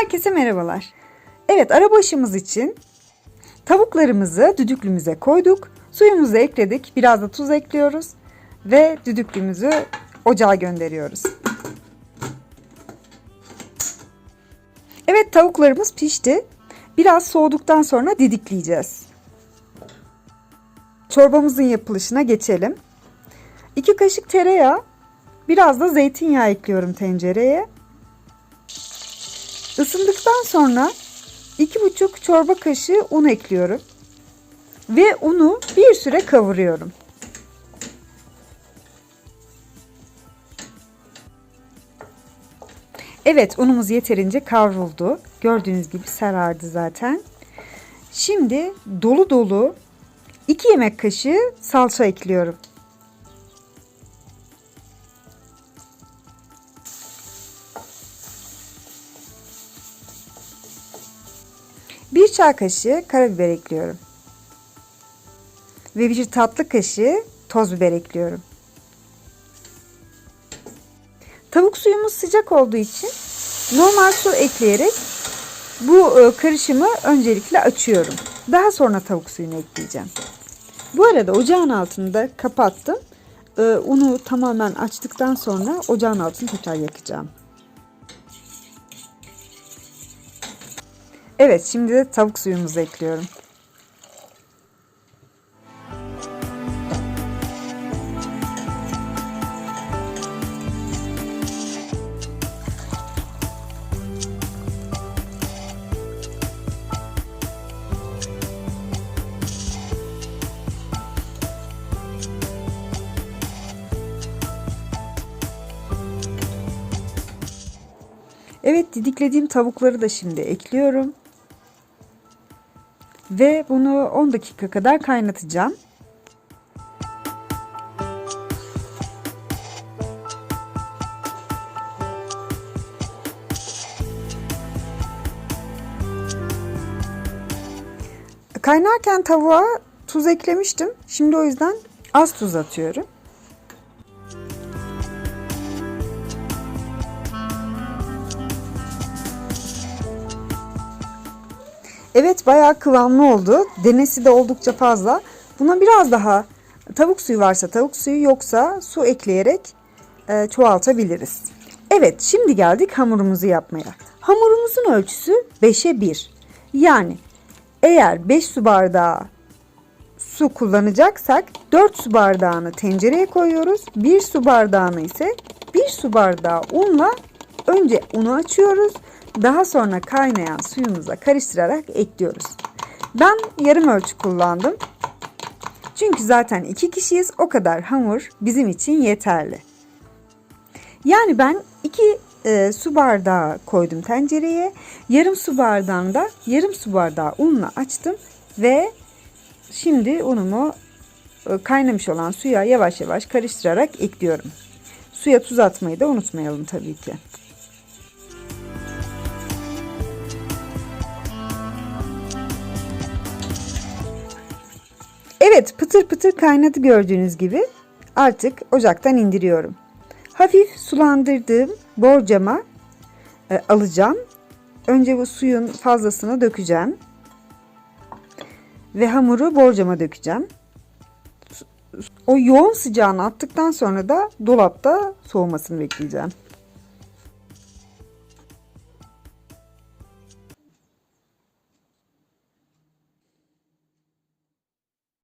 Herkese merhabalar. Evet arabaşımız için tavuklarımızı düdüklümüze koyduk. Suyumuzu ekledik. Biraz da tuz ekliyoruz. Ve düdüklümüzü ocağa gönderiyoruz. Evet tavuklarımız pişti. Biraz soğuduktan sonra didikleyeceğiz. Çorbamızın yapılışına geçelim. 2 kaşık tereyağı, biraz da zeytinyağı ekliyorum tencereye. Isındıktan sonra 2,5 çorba kaşığı un ekliyorum. Ve unu bir süre kavuruyorum. Evet unumuz yeterince kavruldu. Gördüğünüz gibi sarardı zaten. Şimdi dolu dolu 2 yemek kaşığı salça ekliyorum. Bir çay kaşığı karabiber ekliyorum. Ve bir tatlı kaşığı toz biber ekliyorum. Tavuk suyumuz sıcak olduğu için normal su ekleyerek bu e, karışımı öncelikle açıyorum. Daha sonra tavuk suyunu ekleyeceğim. Bu arada ocağın altını da kapattım. E, unu tamamen açtıktan sonra ocağın altını tekrar yakacağım. Evet şimdi de tavuk suyumuzu ekliyorum. Evet didiklediğim tavukları da şimdi ekliyorum. Ve bunu 10 dakika kadar kaynatacağım. Kaynarken tavuğa tuz eklemiştim. Şimdi o yüzden az tuz atıyorum. Evet bayağı kıvamlı oldu. Denesi de oldukça fazla. Buna biraz daha tavuk suyu varsa tavuk suyu yoksa su ekleyerek e, çoğaltabiliriz. Evet şimdi geldik hamurumuzu yapmaya. Hamurumuzun ölçüsü 5'e 1. Yani eğer 5 su bardağı su kullanacaksak 4 su bardağını tencereye koyuyoruz. 1 su bardağını ise 1 su bardağı unla önce unu açıyoruz. Daha sonra kaynayan suyumuza karıştırarak ekliyoruz. Ben yarım ölçü kullandım. Çünkü zaten iki kişiyiz o kadar hamur bizim için yeterli. Yani ben iki e, su bardağı koydum tencereye. Yarım su bardağında yarım su bardağı unla açtım ve şimdi unumu e, kaynamış olan suya yavaş yavaş karıştırarak ekliyorum. Suya tuz atmayı da unutmayalım tabii ki. Evet pıtır pıtır kaynadı gördüğünüz gibi. Artık ocaktan indiriyorum. Hafif sulandırdığım borcama e, alacağım. Önce bu suyun fazlasını dökeceğim. Ve hamuru borcama dökeceğim. O yoğun sıcağını attıktan sonra da dolapta soğumasını bekleyeceğim.